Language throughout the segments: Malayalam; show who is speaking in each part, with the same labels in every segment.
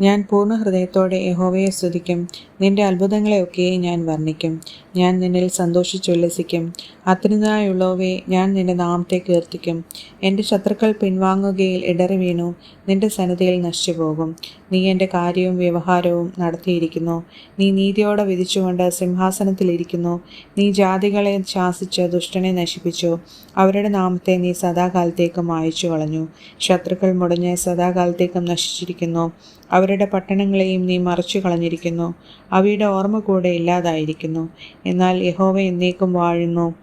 Speaker 1: ഞാൻ പൂർണ ഹൃദയത്തോടെ യഹോവയെ സ്തുതിക്കും. നിന്റെ അത്ഭുതങ്ങളെയൊക്കെ ഞാൻ വർണിക്കും. ഞാൻ നിന്നിൽ സന്തോഷിച്ചുല്ലസിക്കും. അത്യുന്നതനായുള്ളവേ ഞാൻ നിന്റെ നാമത്തെ കീർത്തിക്കും. എന്റെ ശത്രുക്കൾ പിൻവാങ്ങുകയിൽ ഇടറി വീണു. നിന്റെ സന്നദ്ധയിൽ നശിച്ചുപോകും. നീ എന്റെ കാര്യവും വ്യവഹാരവും നടത്തിയിരിക്കുന്നു. നീ നീതിയോടെ വിധിച്ചുകൊണ്ട് സിംഹാസനത്തിലിരിക്കുന്നു. നീ ജാതികളെ ശാസിച്ച് ദുഷ്ടനെ നശിപ്പിച്ചു. അവരുടെ നാമത്തെ നീ സദാകാലത്തേക്കും അയച്ചു കളഞ്ഞു ശത്രുക്കൾ മുടഞ്ഞ് സദാകാലത്തേക്കും നശിച്ചിരിക്കുന്നു. അവരുടെ പട്ടണങ്ങളെയും നീ മറച്ചു കളഞ്ഞിരിക്കുന്നു അവയുടെ ഓർമ്മ കൂടെ ഇല്ലാതായിരിക്കുന്നു. എന്നാൽ യഹോവ എന്നേക്കും വാഴുന്നു.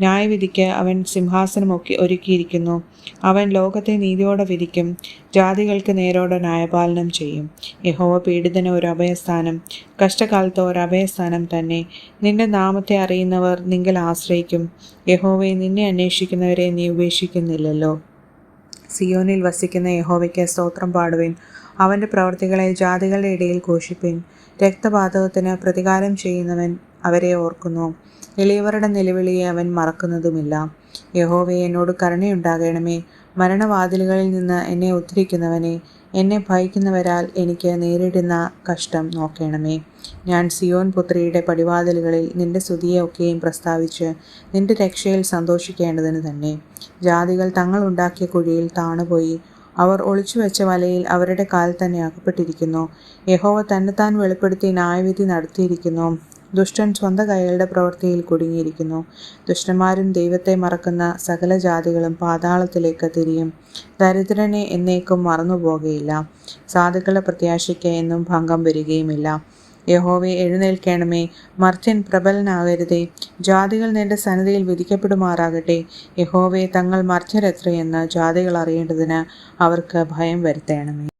Speaker 1: ന്യായവിധിക്ക് അവൻ സിംഹാസനമൊക്കെ ഒരുക്കിയിരിക്കുന്നു. അവൻ ലോകത്തെ നീതിയോടെ വിധിക്കും. ജാതികൾക്ക് നേരോടെ ന്യായപാലനം ചെയ്യും. യഹോവ പീഡിതന് ഒരു അഭയസ്ഥാനം. കഷ്ടകാലത്ത് ഒരു അഭയസ്ഥാനം തന്നെ. നിന്റെ നാമത്തെ അറിയുന്നവർ നിങ്ങൾ ആശ്രയിക്കും. യഹോവയെ നിന്നെ അന്വേഷിക്കുന്നവരെ നീ ഉപേക്ഷിക്കുന്നില്ലല്ലോ. സിയോനിൽ വസിക്കുന്ന യഹോവയ്ക്ക് സ്തോത്രം പാടുവിൻ. അവന്റെ പ്രവർത്തികളെ ജാതികളുടെ ഇടയിൽ ഘോഷിപ്പിൻ. രക്തപാതകത്തിന് പ്രതികാരം ചെയ്യുന്നവൻ അവരെ ഓർക്കുന്നു. എളിയവരുടെ നിലവിളിയെ അവൻ മറക്കുന്നതുമില്ല. യഹോവയെ എന്നോട് കരുണയുണ്ടാകണമേ. മരണവാതിലുകളിൽ നിന്ന് എന്നെ ഉദ്ധരിക്കുന്നവനെ എന്നെ ഭയക്കുന്നവരാൽ എനിക്ക് നേരിടുന്ന കഷ്ടം നോക്കണമേ. ഞാൻ സിയോൻ പുത്രിയുടെ പടിവാതിലുകളിൽ നിന്റെ സ്തുതിയെ ഒക്കെയും പ്രസ്താവിച്ച് നിന്റെ രക്ഷയിൽ സന്തോഷിക്കേണ്ടതിന് തന്നെ. ജാതികൾ തങ്ങൾ ഉണ്ടാക്കിയ കുഴിയിൽ താണുപോയി. അവർ ഒളിച്ചു വെച്ച വലയിൽ അവരുടെ കാൽ തന്നെ അകപ്പെട്ടിരിക്കുന്നു. യഹോവ തന്നെത്താൻ വെളിപ്പെടുത്തി ന്യായവിധി നടത്തിയിരിക്കുന്നു. ദുഷ്ടൻ സ്വന്തം കൈകളുടെ പ്രവൃത്തിയിൽ കുടുങ്ങിയിരിക്കുന്നു. ദുഷ്ടന്മാരും ദൈവത്തെ മറക്കുന്ന സകല ജാതികളും പാതാളത്തിലേക്ക് തിരിയും. ദരിദ്രനെ എന്നേക്കും മറന്നുപോകുകയില്ല സാധുക്കളുടെ പ്രത്യാശയ്ക്ക് എന്നും ഭംഗം വരികയുമില്ല. യഹോവെ എഴുന്നേൽക്കണമേ. മർത്യൻ പ്രബലനാകരുതേ. ജാതികൾ നിന്റെ സന്നദ്ധയിൽ വിധിക്കപ്പെടുമാറാകട്ടെ. യഹോവെ തങ്ങൾ മർച്ചരെത്രയെന്ന് ജാതികൾ അറിയേണ്ടതിന് അവർക്ക് ഭയം വരുത്തണമേ.